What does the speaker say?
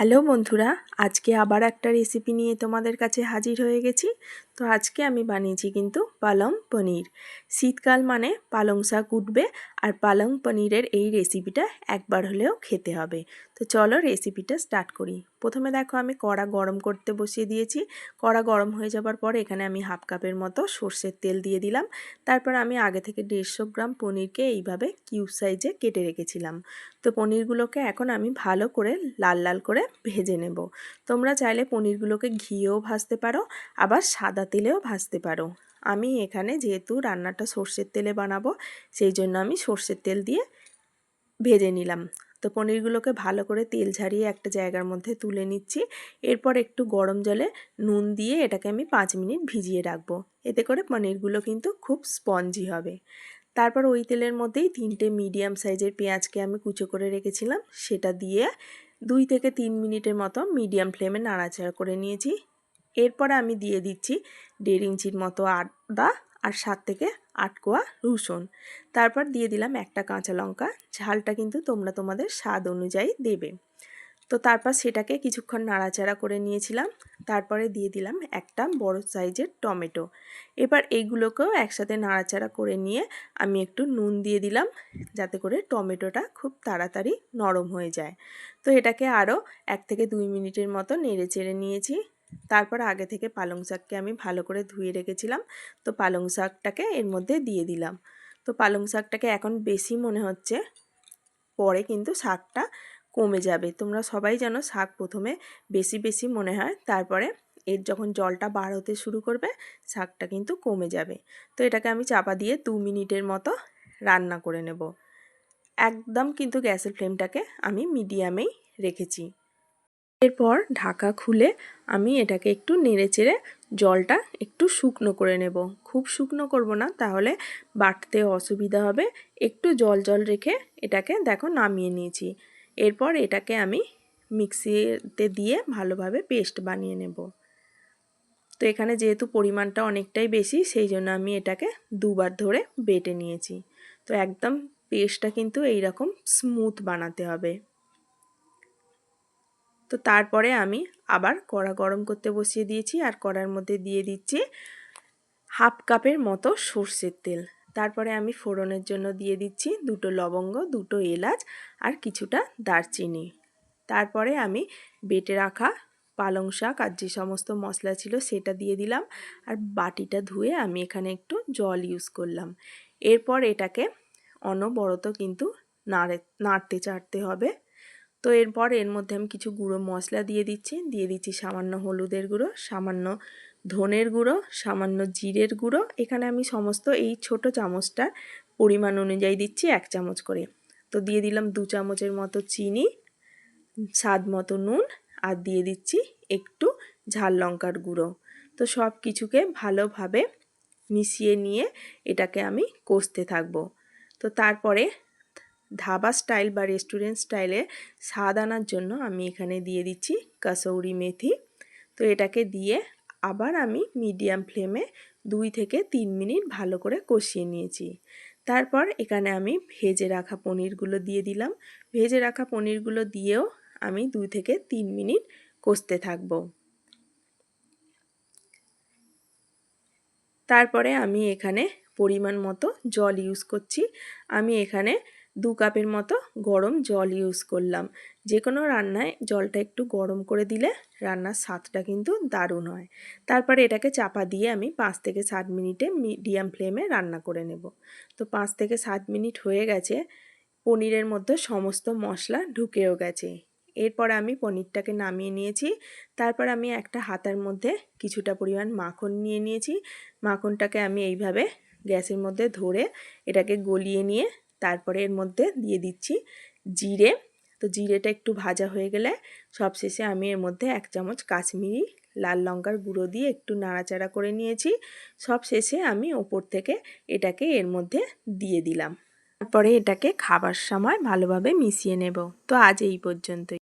Hello বন্ধুরা, আজকে আবার একটা রেসিপি নিয়ে তোমাদের কাছে হাজির হয়ে গেছি। তো আজকে আমি বানিয়েছি কিন্তু পালং পনির। শীতকাল মানে পালং শাক উঠবে আর পালং পনিরের এই রেসিপিটা একবার হলেও খেতে হবে। তো চলো রেসিপিটা স্টার্ট করি। প্রথমে দেখো আমি কড়া গরম করতে বসিয়ে দিয়েছি। কড়া গরম হয়ে যাবার পর এখানে আমি হাফ কাপের মতো সর্ষের তেল দিয়ে দিলাম। তারপর আমি আগে থেকে দেড়শো গ্রাম পনিরকে এইভাবে কিউব সাইজে কেটে রেখেছিলাম। তো পনিরগুলোকে এখন আমি ভালো করে লাল লাল করে ভেজে নেব। তোমরা চাইলে পনিরগুলোকে ঘিয়েও ভাজতে পারো, আবার সাদা তেলেও ভাজতে পারো। আমি এখানে যেহেতু রান্নাটা সর্ষের তেলে বানাবো, সেই জন্য আমি সর্ষের তেল দিয়ে ভেজে নিলাম। তো পনিরগুলোকে ভালো করে তেল ঝারিয়ে একটা জায়গার মধ্যে তুলে নিচ্ছি। এরপর একটু গরম জলে নুন দিয়ে এটাকে আমি পাঁচ মিনিট ভিজিয়ে রাখব। এতে করে পনিরগুলো কিন্তু খুব স্পঞ্জি হবে। তারপর ওই তেলের মধ্যেই তিনটে মিডিয়াম সাইজের পেঁয়াজকে আমি কুচো করে রেখেছিলাম। সেটা দিয়ে দুই থেকে তিন মিনিটের মতো মিডিয়াম ফ্লেমে নাড়াচাড়া করে নিয়েছি। এরপরে আমি দিয়ে দিচ্ছি দেড় ইঞ্চির মতো আদা আর সাত থেকে আট কোয়া রসুন। তারপর দিয়ে দিলাম একটা কাঁচা লঙ্কা। ঝালটা কিন্তু তোমরা তোমাদের স্বাদ অনুযায়ী দেবে। তো তারপর সেটাকে কিছুক্ষণ নাড়াচাড়া করে নিয়েছিলাম। তারপরে দিয়ে দিলাম একটা বড় সাইজের টমেটো। এবার এইগুলোকেও একসাথে নাড়াচাড়া করে নিয়ে আমি একটু নুন দিয়ে দিলাম যাতে করে টমেটোটা খুব তাড়াতাড়ি নরম হয়ে যায়। তো এটাকে আরও এক থেকে দুই মিনিটের মতো নেড়ে চেড়ে নিয়েছি। তারপর আগে থেকে পালং শাককে আমি ভালো করে ধুয়ে রেখেছিলাম। তো পালং শাকটাকে এর মধ্যে দিয়ে দিলাম। তো পালং শাকটাকে এখন বেশি মনে হচ্ছে, পরে কিন্তু শাকটা কমে যাবে। তোমরা সবাই জানো শাক প্রথমে বেশি বেশি মনে হয়, তারপরে এর যখন জলটা বার হতে শুরু করবে, শাকটা কিন্তু কমে যাবে। তো এটাকে আমি চাপা দিয়ে দু মিনিটের মতো রান্না করে নেব। একদম কিন্তু গ্যাসের ফ্লেমটাকে আমি মিডিয়ামেই রেখেছি। এরপর ঢাকা খুলে আমি এটাকে একটু নেড়ে চেড়ে জলটা একটু শুকনো করে নেব। খুব শুকনো করব না, তাহলে বাটতে অসুবিধা হবে। একটু জল জল রেখে এটাকে দেখো নামিয়ে নিয়েছি। এরপর এটাকে আমি মিক্সিতে দিয়ে ভালোভাবে পেস্ট বানিয়ে নেব। তো এখানে যেহেতু পরিমাণটা অনেকটাই বেশি, সেই জন্য আমি এটাকে দুবার ধরে বেটে নিয়েছি। তো একদম পেস্টটা কিন্তু এইরকম স্মুথ বানাতে হবে। তো তারপরে আমি আবার কড়া গরম করতে বসিয়ে দিয়েছি আর কড়ার মধ্যে দিয়ে দিচ্ছি হাফ কাপের মতো সর্ষের তেল। তারপরে আমি ফোড়নের জন্য দিয়ে দিচ্ছি দুটো লবঙ্গ, দুটো এলাচ আর কিছুটা দারচিনি। তারপরে আমি বেটে রাখা পালং শাক আর যে সমস্ত মশলা ছিল সেটা দিয়ে দিলাম আর বাটিটা ধুয়ে আমি এখানে একটু জল ইউজ করলাম। এরপর এটাকে অনবরত কিন্তু নাড়ে, নাড়তে, চাড়তে হবে। তো এরপর এর মধ্যে আমি কিছু গুঁড়ো মশলা দিয়ে দিচ্ছি। দিয়ে দিচ্ছি সামান্য হলুদের গুঁড়ো, সামান্য ধনের গুঁড়ো, সামান্য জিরের গুঁড়ো। এখানে আমি সমস্ত এই ছোট চামচটার পরিমাণ অনুযায়ী দিচ্ছি এক চামচ করে। তো দিয়ে দিলাম দু চামচের মতো চিনি, স্বাদ মতো নুন আর দিয়ে দিচ্ছি একটু ঝাল লঙ্কার গুঁড়ো। তো সব কিছুকে ভালোভাবে মিশিয়ে নিয়ে এটাকে আমি কষতে থাকব। তো তারপরে ধাবা স্টাইল বা রেস্টুরেন্ট স্টাইলে স্বাদ আনার জন্য আমি এখানে দিয়ে দিচ্ছি কাসৌরি মেথি। তো এটাকে দিয়ে আবার আমি মিডিয়াম ফ্লেমে দুই থেকে তিন মিনিট ভালো করে কষিয়ে নিয়েছি। তারপর এখানে আমি ভেজে রাখা পনিরগুলো দিয়ে দিলাম। ভেজে রাখা পনিরগুলো দিয়েও আমি দুই থেকে তিন মিনিট কষতে থাকব। তারপরে আমি এখানে পরিমাণ মতো জল ইউজ করছি। আমি এখানে দু কাপের মতো গরম জল ইউজ করলাম। যে কোনো রান্নায় জলটা একটু গরম করে দিলে রান্নার স্বাদটা কিন্তু দারুণ হয়। তারপরে এটাকে চাপা দিয়ে আমি পাঁচ থেকে সাত মিনিটে মিডিয়াম ফ্লেমে রান্না করে নেব। তো পাঁচ থেকে সাত মিনিট হয়ে গেছে, পনিরের মধ্যে সমস্ত মশলা ঢুকেও গেছে। এরপর আমি পনিরটাকে নামিয়ে নিয়েছি। তারপর আমি একটা হাতার মধ্যে কিছুটা পরিমাণ মাখন নিয়ে নিয়েছি। মাখনটাকে আমি এইভাবে গ্যাসের মধ্যে ধরে এটাকে গলিয়ে নিয়ে তারপরে এর মধ্যে দিয়ে দিচ্ছি জিরে। তো জিরেটা একটু ভাজা হয়ে গেলে সবশেষে আমি এর মধ্যে এক চামচ কাশ্মীরি লাল লঙ্কার গুঁড়ো দিয়ে একটু নাড়াচাড়া করে নিয়েছি। সব শেষে আমি ওপর থেকে এটাকে এর মধ্যে দিয়ে দিলাম। তারপরে এটাকে খাবার সময় ভালোভাবে মিশিয়ে নেব। তো আজ এই পর্যন্তই।